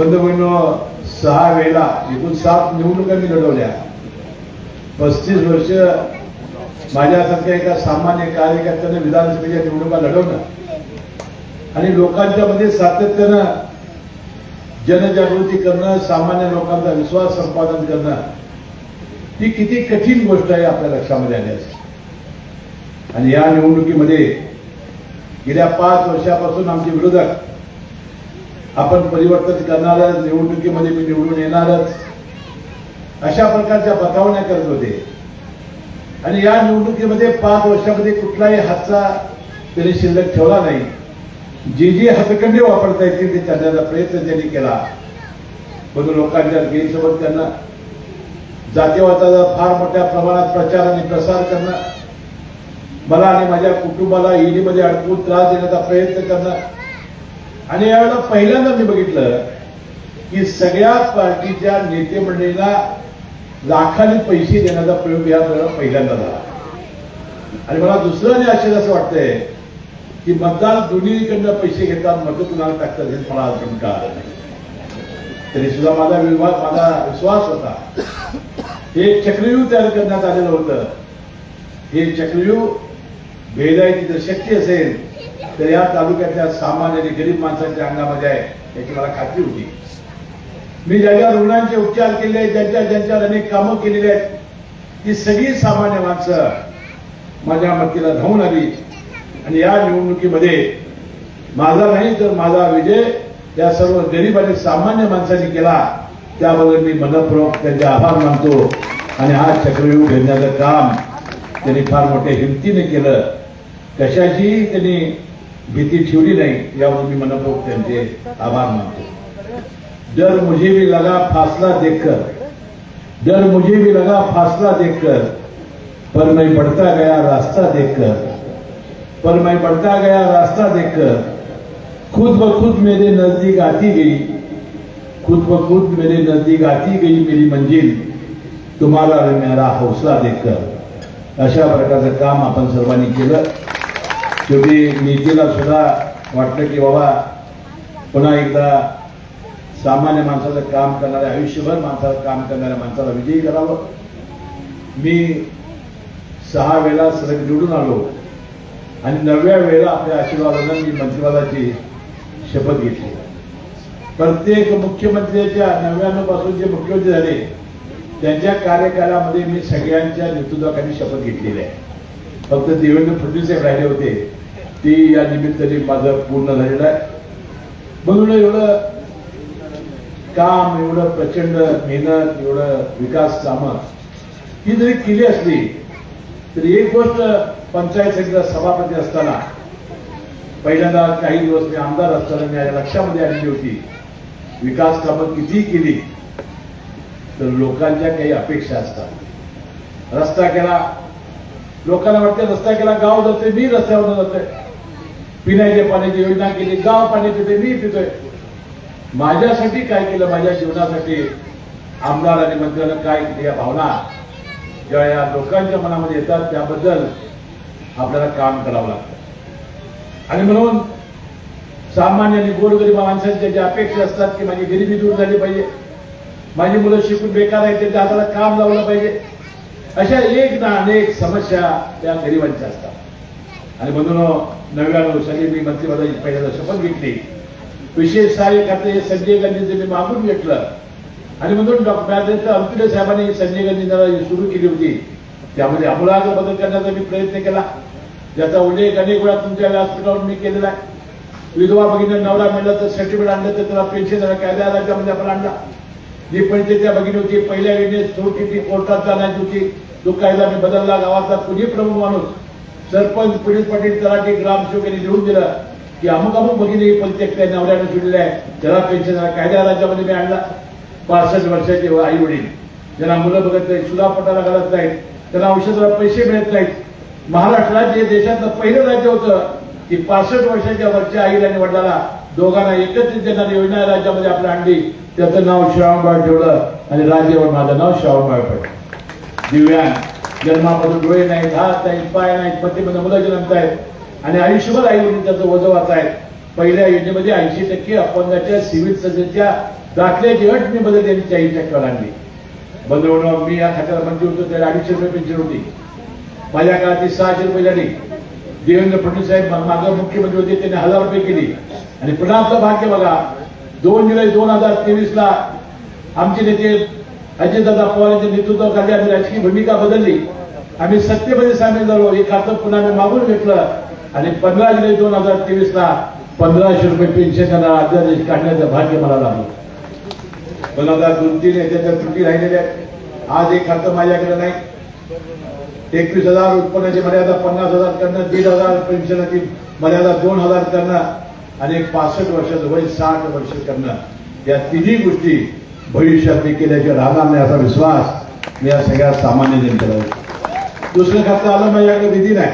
बंधूभगिनो सहा वेळा एकूण सात निवडणुका मी लढवल्या. पस्तीस वर्ष माझ्यासारख्या एका सामान्य कार्यकर्त्याने विधानसभेच्या निवडणुका लढवणं आणि लोकांच्या मध्ये सातत्यानं जनजागृती करणं सामान्य लोकांचा विश्वास संपादन करणं ही किती कठीण गोष्ट आहे आपल्या लक्षामध्ये आल्यास आणि या निवडणुकीमध्ये गेल्या पाच वर्षापासून आमचे विरोधक आपण परिवर्तन करणारच निवडणुकीमध्ये मी निवडून येणारच. अशा प्रकारच्या बतावण्या करत होते. आणि या निवडणुकीमध्ये पाच वर्षामध्ये कुठलाही हातचा त्यांनी शिल्लक ठेवला नाही. जी जी हातखंडी वापरता येतील ते करण्याचा प्रयत्न त्यांनी केला. म्हणून लोकांच्या गैरसोबत त्यांना जातीवादाचा फार मोठ्या प्रमाणात प्रचार आणि प्रसार करणं मला आणि माझ्या कुटुंबाला ईडीमध्ये अडकून त्रास देण्याचा प्रयत्न करणं आणि यावेळेला पहिल्यांदा मी बघितलं की सगळ्या पार्टीच्या नेते मंडळीला लाखाने पैसे देण्याचा प्रयोग या वेळेला पहिल्यांदा झाला. आणि मला दुसरं आणि आश्चर्य असं वाटतंय की मतदार दोन्हीकडनं पैसे घेतात मतं कुणाला टाकतात हे मला अजून कळालं नाही. तरी सुद्धा माझा विवाद माझा विश्वास होता. हे एक चक्रव्यूह तयार करण्यात आलेलं होतं. हे चक्रव्यूह भेदायची जर शक्य असेल तर या तालुक्यातल्या सामान्य आणि गरीब माणसांच्या अंगामध्ये आहे याची मला खात्री होती. मी ज्या ज्या रुग्णांचे उपचार केले आहेत ज्यांच्या ज्यांच्यावर अनेक कामं केलेली आहेत ती सगळी सामान्य माणसं माझ्या मतीला धावून आली. आणि या निवडणुकीमध्ये माझा नाही तर माझा विजय या सर्व गरीब आणि सामान्य माणसांनी केला. त्याबद्दल मी मनपूर्वक त्यांचे आभार मानतो. आणि हा चक्रव्यूह घेण्याचं काम त्यांनी फार मोठ्या हिमतीने केलं. कशाची त्यांनी भीती ठेवली नाही यावर मी मनपूर्वक त्यांचे आभार मानतो. डर मुझे भी लगा फासला देखकर डर मुझे भी लगा फासला देखकर पर मैं बढ़ता गया रास्ता देखकर पर मैं बढ़ता गया रास्ता देखकर खुद ब खुद मेरे नजदीक आती गई खुद ब खुद मेरे नजदीक आती गई मेरी मंजिल तुम्हाला मेरा हौसला देखकर। अशा प्रकारचं काम आपण सर्वांनी केलं. शेवटी नीतीला सुद्धा वाटलं की बाबा पुन्हा एकदा सामान्य माणसाचं काम करणाऱ्या आयुष्यभर माणसाचं काम करणाऱ्या माणसाला विजयी करावं. मी सहा वेळा सलग निवडून आलो आणि नवव्या वेळेला आपल्या आशीर्वादानं मी मंत्रिपदाची शपथ घेतली. प्रत्येक मुख्यमंत्र्याच्या नव्याण्णवपासून जे मुख्यमंत्री झाले त्यांच्या कार्यकालामध्ये मी सगळ्यांच्या नेतृत्वाखाली शपथ घेतलेली आहे. फक्त देवेंद्र फडणवीस साहेब राहिले होते. ती या निमित्ताने माझं पूर्ण झालेलं आहे. म्हणून एवढं काम एवढं प्रचंड मेहनत एवढं विकास कामं ही जरी केली असली तरी एक गोष्ट पंचायत समितीचा सभापती असताना पहिल्यांदा काही दिवस मी आमदार असताना माझ्या लक्षामध्ये आलेली होती. विकास कामं किती केली तर लोकांच्या काही अपेक्षा असतात. रस्ता केला लोकांना वाटते रस्ता केला गाव जाते मी रस्त्यावर जातोय. पिण्याच्या पाण्याची योजना केली गाव पाणी पिते मी पितोय. माझ्यासाठी काय केलं? माझ्या जीवनासाठी आमदार आणि मंत्र्यानं काय केली या भावना जेव्हा या लोकांच्या मनामध्ये येतात त्याबद्दल आपल्याला काम करावं लागतं. आणि म्हणून सामान्य आणि गोरगरीब माणसांच्या ज्या अपेक्षा असतात की माझी गरिबी दूर झाली पाहिजे माझी मुलं शिकून बेकार आहेत त्यांच्या हाताला काम लावलं पाहिजे अशा एक ना अनेक समस्या त्या गरिबांच्या असतात. आणि म्हणून नव्याण्णव साली मी मंत्रिपदाची पहिल्यांदा शपथ घेतली. विशेष सहाय्य खाते संजय गांधीचं मी मागून घेतलं. आणि म्हणून डॉक्टर अंतुले साहेबांनी संजय गांधी जरा सुरू केली होती. त्यामध्ये आमूलाग्र बदल करण्याचा मी प्रयत्न केला. ज्याचा उल्लेख अनेक वेळा तुमच्या व्यासपीठावर मी केलेला आहे. विधवा भगिनी नवरा मिळाला तर सर्टिफिकेट आणलं तर त्याला पेन्शन कायदा राज्यामध्ये आपण आणला. जी पंचायतीच्या भगिनी होती पहिल्या वेळेस सोडली ती कोर्टात जाण्याची होती. जो कायदा मी बदलला. गावातला कुणी प्रमुख माणूस सरपंच पुढील पाटील तलाठी ग्रामसेवक यांनी लिहून दिलं की अमुक अमुक भगिनी पंचायत त्या नवऱ्याने सुटले आहे. त्याला पेन्शन कायद्या राज्यामध्ये मी आणला. पासष्ट वर्षाचे आई वडील. ज्यांना मुलं बघत नाहीत सुद्धा पटाला घालत नाहीत त्यांना औषधाला पैसे मिळत नाहीत. महाराष्ट्र राज्य हे देशातलं पहिलं राज्य होतं की पासष्ट वर्षाच्या वरच्या आईला आणि वडिलाला दोघांना एकत्रित देणारी योजना राज्यामध्ये आपल्या आणली त्याचं नाव श्रावणबाळ ठेवलं आणि राज्यावर माझं नाव श्रावणबाळ पडलं. दिव्यांग. जन्मापासून डोळे नाहीत हात नाहीत पाय नाहीत पतीमध्ये मुलं जन्मत आहेत. आणि आयुष्यभर आई वडील त्याचं वजं आहेत. पहिल्या योजनेमध्ये ऐंशी टक्के अपंगाच्या सिव्हिल सर्जनच्या दाखल्याची अट मी बदल त्यांनी चाळीस टक्के आणली. बंधवणं मी या खात्याला मंत्री होतो त्याला अडीचशे रुपये पेन्शन होती. माझ्या काळात ती सहाशे रुपये झाली. देवेंद्र फडणवीस साहेब मागं मुख्यमंत्री होते त्यांनी हजार रुपये केली. आणि पुन्हा आपलं भाग्य बघा. दोन जुलै दोन हजार तेवीस ला आमचे नेते अजितदादा पवार यांच्या नेतृत्वाखाली आम्ही राजकीय भूमिका बदलली. आम्ही सत्तेमध्ये सामील झालो. हे खातं पुन्हा आम्ही मागून घेतलं. आणि पंधरा जुलै दोन हजार तेवीस ला पंधराशे रुपये पेन्शन अध्यादेश काढण्याचं भाग्य मला लागलं. पण आता दोन तीन याच्या त्रुटी राहिलेल्या आहेत. आज एक खातं माझ्याकडे नाही. एकवीस हजार उत्पन्नाची मर्यादा पन्नास हजार करणं दीड हजार पेन्शनाची मर्यादा दोन हजार करणं आणि एक पासष्ट वर्षाचं वय साठ वर्ष करणं या तिन्ही गोष्टी भविष्यात मी केल्याचे राहणार नाही असा विश्वास मी या सगळ्या सामान्य जनतेला दुसरं खातं आलं माझ्याकडे विधी नाही.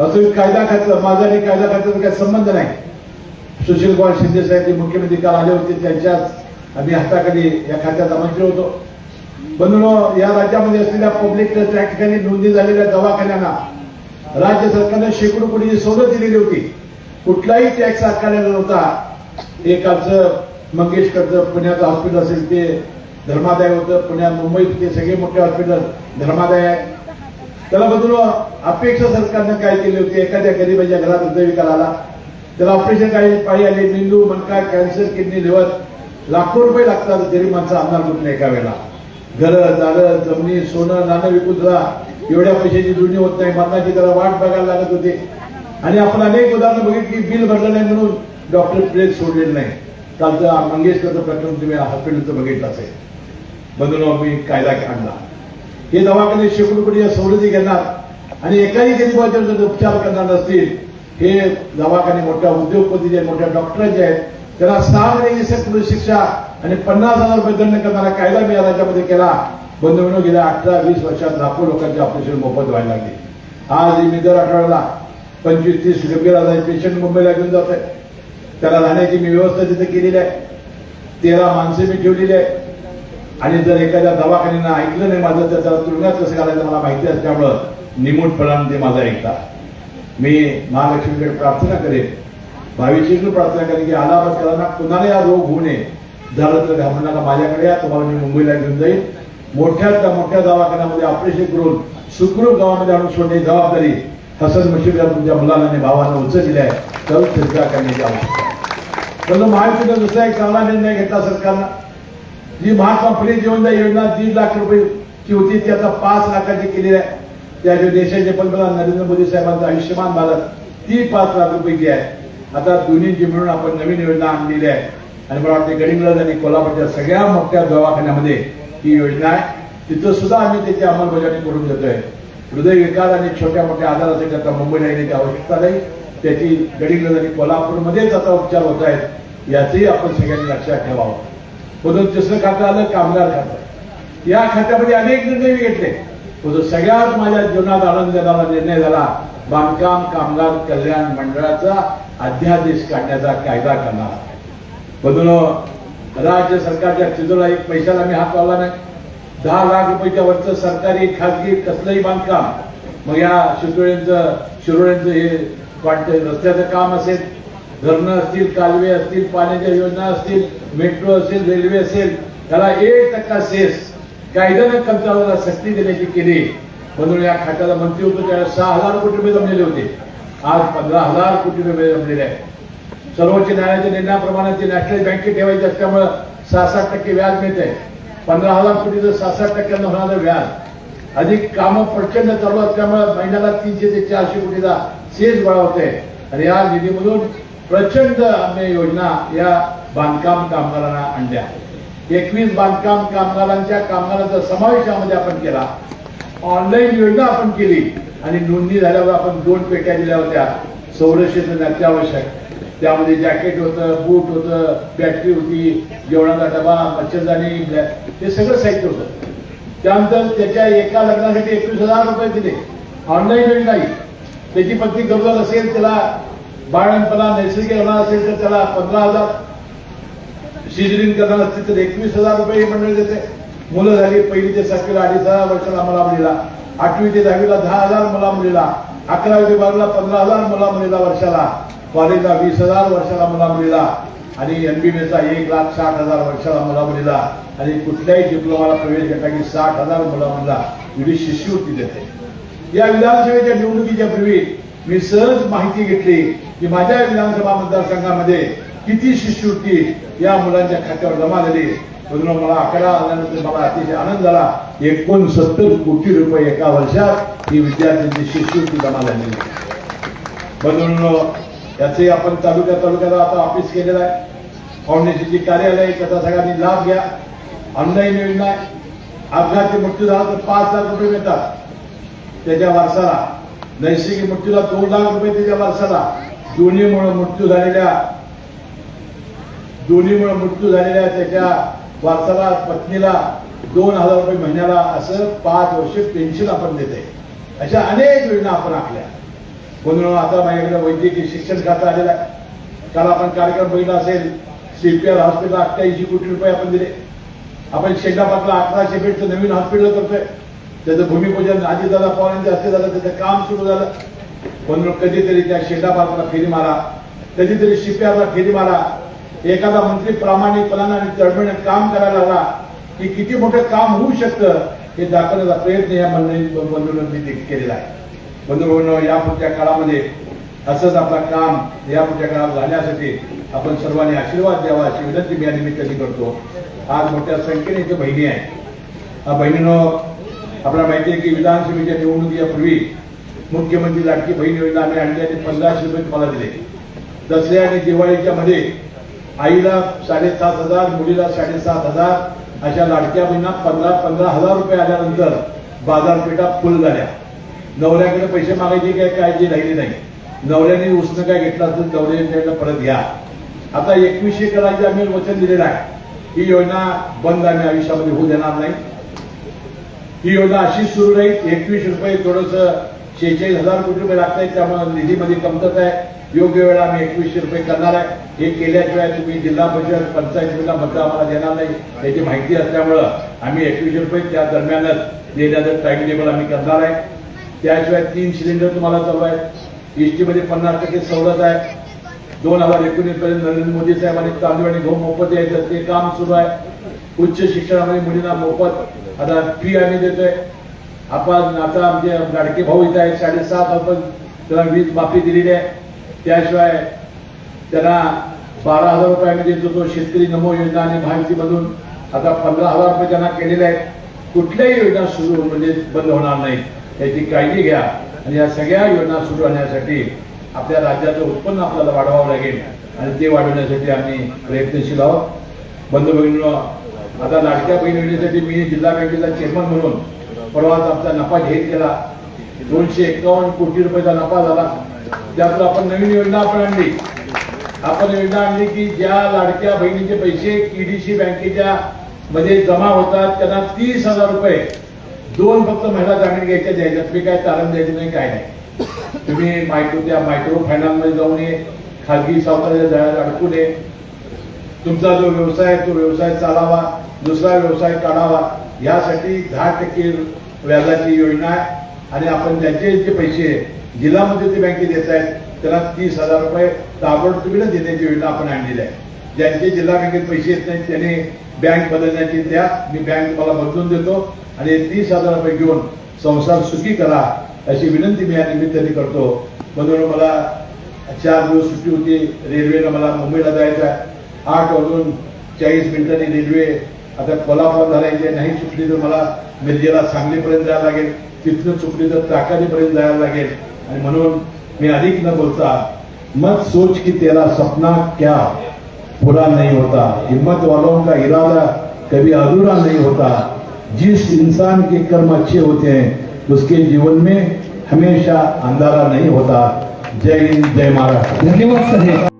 अजून कायदा खातं माझा आणि कायदा खात्याचा काही संबंध नाही. सुशील कुमार शिंदे साहेब जे मुख्यमंत्री काल आले होते त्यांच्याच आम्ही हाताखाली या खात्याचा मंत्री होतो. बंधूनो या राज्यामध्ये असलेल्या पब्लिक त्या ठिकाणी नोंदणी झालेल्या दवाखान्यांना राज्य सरकारने शेकडो कोटीची सवलत दिलेली होती. कुठलाही टॅक्स आकारलेला नव्हता. एक आमचं मंगेशकरचं पुण्याचं हॉस्पिटल असेल ते धर्मादाय होतं. पुण्यात मुंबईत ते सगळे मोठे हॉस्पिटल धर्मादाय आहे. त्याला बदलू अपेक्षा सरकारनं काय केली होती? एखाद्या गरीबाच्या घरात हृदयविकार आला. त्याला ऑपरेशन काही पायी आले? मेंदू मनका कॅन्सर किडनी लिव्हर लाखो रुपये लागतात गरीब माणसं आमदार कुठल्या एका वेळेला. घरं दारं जमिनी सोनं नाणं विकून सुद्धा एवढ्या पैशाची जुळणी होत नाही. मरणाची त्याला वाट बघायला लागत होती. आणि आपण अनेक उदाहरणं बघितली. बिल भरलं नाही म्हणून डॉक्टर प्लेस सोडलेलं नाही. कालचं मंगेशकरचं प्रकरण तुम्ही हॉस्पिटलचं बघितलं असेल. बंधून मी कायदा आणला. हे दवाखाने शेकडो कोटी सवलती घेणार आणि एकाही गरीबाच्या जर उपचार करणार नसतील हे दवाखाने मोठ्या उद्योगपती जे मोठ्या डॉक्टरांचे आहेत. त्यांना सहा महिन्याची सक्त शिक्षा आणि पन्नास हजार रुपये दंड करणारा कायदा मी या राज्यामध्ये केला. बंधू गेल्या अठरा वीस वर्षात लाखो लोकांचे ऑपरेशन मोफत व्हायला लागले. आज मी दर आठवड्याला पंचवीस तीस गंभीर आजार पेशंट मुंबईला घेऊन जात आहे त्याला राहण्याची मी व्यवस्था तिथे केलेली आहे. तेरा माणसे मी ठेवलेली आहे. आणि जर एखाद्या दवाखान्यानं ऐकलं नाही माझं तर त्याला तुरुंगात कसं घालायचं मला माहिती असल्यामुळं निमूटपणानं ते माझं ऐकतात. मी महालक्ष्मीकडे प्रार्थना करेन. भाविशीकडे प्रार्थना करेन की अनावरकरांना कुणाला या रोग होऊ नये. झालं तर घाबरू नका माझ्याकडे या तुम्हाला मी मुंबईला घेऊन जाईल मोठ्यात मोठ्या दवाखान्यामध्ये ऑपरेशन करून सुखरूप गावामध्ये आणून सोडण्याची जबाबदारी हसन मुशीफ या तुमच्या मुलांना आणि भावांना उचलली आहे. तर चर्चा करण्याची आवश्यकता आहे पण महायुतीनं दुसरा एक चांगला निर्णय घेतला सरकारनं. जी महात्मा फुले जीवनदा योजना दीड लाख रुपयेची होती ती आता पाच लाखाची केलेली आहे. त्या जे देशाचे पंतप्रधान नरेंद्र मोदी साहेबांचा आयुष्यमान भारत ती पाच लाख रुपयाची आहे. आता दोन्हीची मिळून आपण नवीन योजना आणलेली आहे. आणि मला वाटते गडिंगलज आणि कोल्हापूरच्या सगळ्या मोठ्या दवाखान्यामध्ये ही योजना आहे. तिथं सुद्धा आम्ही त्याची अंमलबजावणी करून देतोय. हृदयविकार आणि छोट्या मोठ्या आजारासाठी आता मुंबईला येण्याची आवश्यकता नाही. त्याची गडिंग्लज आणि कोल्हापूरमध्येच आता उपचार होत आहेत याचंही आपण सगळ्यांनी लक्षात ठेवावं. म्हणून दुसरं खातं आलं कामगार खातं. या खात्यामध्ये अनेक निर्णय मी घेतले. परंतु सगळ्यात माझ्या जीवनात आनंद देणारा निर्णय झाला बांधकाम कामगार कल्याण मंडळाचा अध्यादेश काढण्याचा कायदा करणार म्हणून राज्य सरकारच्या तिजोरीला एक पैशाला मी हात लावला नाही. दहा लाख रुपयाच्या वरचं सरकारी खाजगी कसलंही बांधकाम मग या शितोळ्यांचं शिरोळ्यांचं हे वाटतं रस्त्याचं काम असेल धरणं असतील कालवे असतील पाण्याच्या योजना असतील मेट्रो असेल रेल्वे असेल त्याला एक टक्का सेस कायद्यानं कंत्राटाला सक्ती देण्याची केली. म्हणून या खात्याला मंत्री होतो त्याला सहा हजार कोटी रुपये जमलेले होते. आज पंधरा हजार कोटी रुपये जमलेले आहेत. सर्वोच्च न्यायालयाच्या निर्णयाप्रमाणे ते नॅशनल बँकेत ठेवायचे असल्यामुळं सहा सात टक्के व्याज मिळत आहे. पंधरा हजार कोटीचं सहा सात टक्क्यानं होणारं व्याज. अधिक कामं प्रचंड चालू असल्यामुळं महिन्याला तीनशे ते चारशे कोटीचा सेस गोळा होते. आणि या निधीमधून प्रचंड आम्ही योजना या बांधकाम कामगारांना आणल्या. एकवीस बांधकाम कामगारांच्या कामगारांचा समावेश यामध्ये आपण केला. ऑनलाईन योजना आपण केली आणि नोंदणी झाल्यावर आपण दोन पेट्या दिल्या होत्या. संरक्षण अत्यावश्यक. त्यामध्ये जॅकेट होतं बूट होतं बॅटरी होती जेवणाचा डबा मच्छरदाणी हे सगळं साहित्य होतं. त्यानंतर त्याच्या एका लग्नासाठी एकवीस हजार रुपये दिले. ऑनलाईन योजना त्याची पत्नी गरोदर असेल त्याला बाळणपणा नैसर्गिक होणार असेल तर त्याला पंधरा हजार. शिजरीन करणार असतील तर एकवीस हजार रुपये ही देते. मुलं झाली पहिली ते सातवीला अडीच हजार वर्षाला मला मुलीला. आठवी ते दहावीला दहा हजार मला मुलीला. अकरावी ते बारावीला पंधरा हजार मला मुलीला वर्षाला. कॉलेजला वीस हजार वर्षाला मला मुलीला. आणि एमबीबीएसला एक लाख साठ हजार वर्षाला मला मुलीला. आणि कुठल्याही डिप्लोमाला प्रवेश घेता की साठ हजार मुला मुलीला. एवढी शिष्यवृत्ती देते. या विधानसभेच्या निवडणुकीच्या पूर्वी मी सहज माहिती घेतली की माझ्या विधानसभा मतदारसंघामध्ये किती शिष्यवृत्ती या मुलांच्या खात्यावर जमा झाली. म्हणून मला आकडा आल्यानंतर मला अतिशय आनंद झाला. एकोणसत्तर कोटी रुपये एका वर्षात ही विद्यार्थ्यांची शिष्यवृत्ती जमा झालेली म्हणून याचे आपण तालुक्या तालुक्याला आता ऑफिस केलेलं आहे. फाउंडेशनची कार्यालय त्याचा सगळ्यांनी लाभ घ्या. ऑनलाईन योजना आहे अपघाती मृत्यू झाला तर पाच लाख रुपये मिळतात. त्याच्या वारसाला. नैसर्गिक मृत्यूला दोन लाख रुपये त्याच्या वारसाला. दोन्हीमुळे मृत्यू झालेल्या दोन्हीमुळे मृत्यू झालेल्या त्याच्या वारसाला पत्नीला दोन हजार रुपये महिन्याला असं पाच वर्ष पेन्शन आपण देते अशा अनेक योजना आपण आखल्या. म्हणून आता माझ्याकडे वैद्यकीय शिक्षण खातं आलेलं आहे. काल आपण कार्यक्रम बघितला असेल सीपीआर हॉस्पिटल अठ्ठ्याऐंशी कोटी रुपये आपण दिले. आपण शेंडापातला अकराशे बेडचं नवीन हॉस्पिटल करतोय. त्याचं भूमिपूजन अजितदादा पवारांच्या असं झालं त्याचं काम सुरू झालं. म्हणून कधीतरी त्या शेंडापातला फेरी मारा. कधीतरी शिप्याला फेरी मारा. एखादा मंत्री प्रामाणिकपणानं आणि तळमळीनं काम करायला लागला की किती मोठं काम होऊ शकतं हे दाखवण्याचा प्रयत्न या मंडळी बंधूंनी केलेला आहे. बंधू या पुढच्या काळामध्ये असंच आपलं काम या पुढच्या काळात जाण्यासाठी आपण सर्वांनी आशीर्वाद द्यावा अशी विनंती मी या निमित्ताने करतो. आज मोठ्या संख्येने इथे बहिणी आहेत. बहिणीनं आपल्याला माहिती आहे की विधानसभेच्या निवडणुकीपूर्वी मुख्यमंत्री लाडकी बहीण योजना आम्ही आणली आणि पंधराशे रुपये तुम्हाला दिले. दसऱ्या आणि दिवाळीच्या मध्ये आईला साडेसात हजार मुलीला साडेसात हजार अशा लाडक्या बहिणा पंधरा पंधरा हजार रुपये आल्यानंतर बाजारपेठा फुल झाल्या. नवऱ्याकडे पैसे मागायची काय काळजी राहिली नाही. नवऱ्याने उसनं काय घेतला असेल नवऱ्याने परत घ्या. आता एकवीसशे करायचे आम्ही वचन दिलेलं आहे. ही योजना बंद आम्ही आयुष्यामध्ये होऊ देणार नाही. ही योजना अशीच सुरू राहील. एकवीस रुपये थोडस शेहेचाळीस हजार कोटी रुपये लागत आहेत त्यामुळे निधीमध्ये कमतरता आहे. योग्य वेळा आम्ही एकवीसशे रुपये करणार आहे. हे केल्याशिवाय तुम्ही जिल्हा परिषद पंचायतीला मतं आम्हाला देणार नाही. त्याची माहिती असल्यामुळं आम्ही एकवीसशे रुपये त्या दरम्यानच देण्याचं टाइम टेबल आम्ही करणार आहे. त्याशिवाय तीन सिलेंडर तुम्हाला चालू आहेत. एसटीमध्ये पन्नास टक्के सवलत आहे. दोन हजार एकोणीस पर्यंत नरेंद्र मोदी साहेबांनी तांदूळ आणि गहू मोफत द्यायचं ते काम सुरू आहे. उच्च शिक्षणामध्ये मुलींना मोफत आता फी आम्ही देतोय. आपण आता आमचे लाडके भाऊ इथे आहेत साडेसात आपण त्याला वीज माफी दिलेली आहे. त्याशिवाय त्यांना बारा हजार रुपये आम्ही देत होतो शेतकरी नमो योजना आणि माहितीमधून आता पंधरा हजार रुपये त्यांना केलेले आहेत. कुठल्याही योजना सुरू म्हणजे बंद होणार नाही. याची काळजी घ्या. आणि या सगळ्या योजना सुरू राहण्यासाठी आपल्या राज्याचं उत्पन्न आपल्याला वाढवावं लागेल. आणि ते वाढवण्यासाठी आम्ही प्रयत्नशील आहोत. बंधू भगिनींनो आता लाडक्या बहिणीसाठी मी जिल्हा बँकेचा चेअरमन म्हणून परवाच आमचा नफा जाहीर केला. दोनशे एकावन्न कोटी रुपयाचा नफा झाला. त्यातून आपण नवीन योजना आपण आणली. आपण योजना आणली की ज्या लाडक्या बहिणीचे पैसे ईडीसी बँकेच्या मध्ये जमा होतात त्यांना तीस हजार रुपये दोन फक्त महिला जामीन घ्यायच्या द्यायच्यात मी काय तारण द्यायचं नाही काय नाही. तुम्ही मायक्रो त्या मायक्रो फायनान्समध्ये जाऊन ये. खाजगी सावकाराच्या जाळ्यात अडकू नये. तुमचा जो व्यवसाय आहे तो व्यवसाय चालावा दुसरा व्यवसाय काढावा यासाठी दहा टक्के व्याजाची योजना आहे. आणि आपण ज्यांचे जे पैसे जिल्हा मध्यवर्ती बँकेत देत आहेत त्याला तीस हजार रुपये ताबडतोबीनं देण्याची योजना आपण आणलेली आहे. ज्यांचे जिल्हा बँकेत पैसे येत नाहीत त्यांनी बँक बदलण्याची द्या मी बँक तुम्हाला बदलून देतो. आणि तीस हजार रुपये घेऊन संसार सुखी करा अशी विनंती मी या निमित्ताने करतो. म्हणून मला चार दिवस सुट्टी होती रेल्वेनं मला मुंबईला जायचं आहे. आठ वाजून चाळीस मिनिटांनी रेल्वे आता कोल्हापूर धरायची नाही चुकली तर मला मिरजेला सांगलीपर्यंत जायला लागेल तिथनं चुकली तर ताकालीपर्यंत जायला लागेल. आणि म्हणून मी अधिक न बोलता मत सोच की तेरा सपना क्या पूरा नहीं होता. हिम्मत वालों का इरादा कभी अधूरा नहीं होता. जिस इंसान के कर्म अच्छे होते हैं उसके जीवन में हमेशा अंधारा नहीं होता. जय हिंद जय महाराष्ट्र. धन्यवाद सर.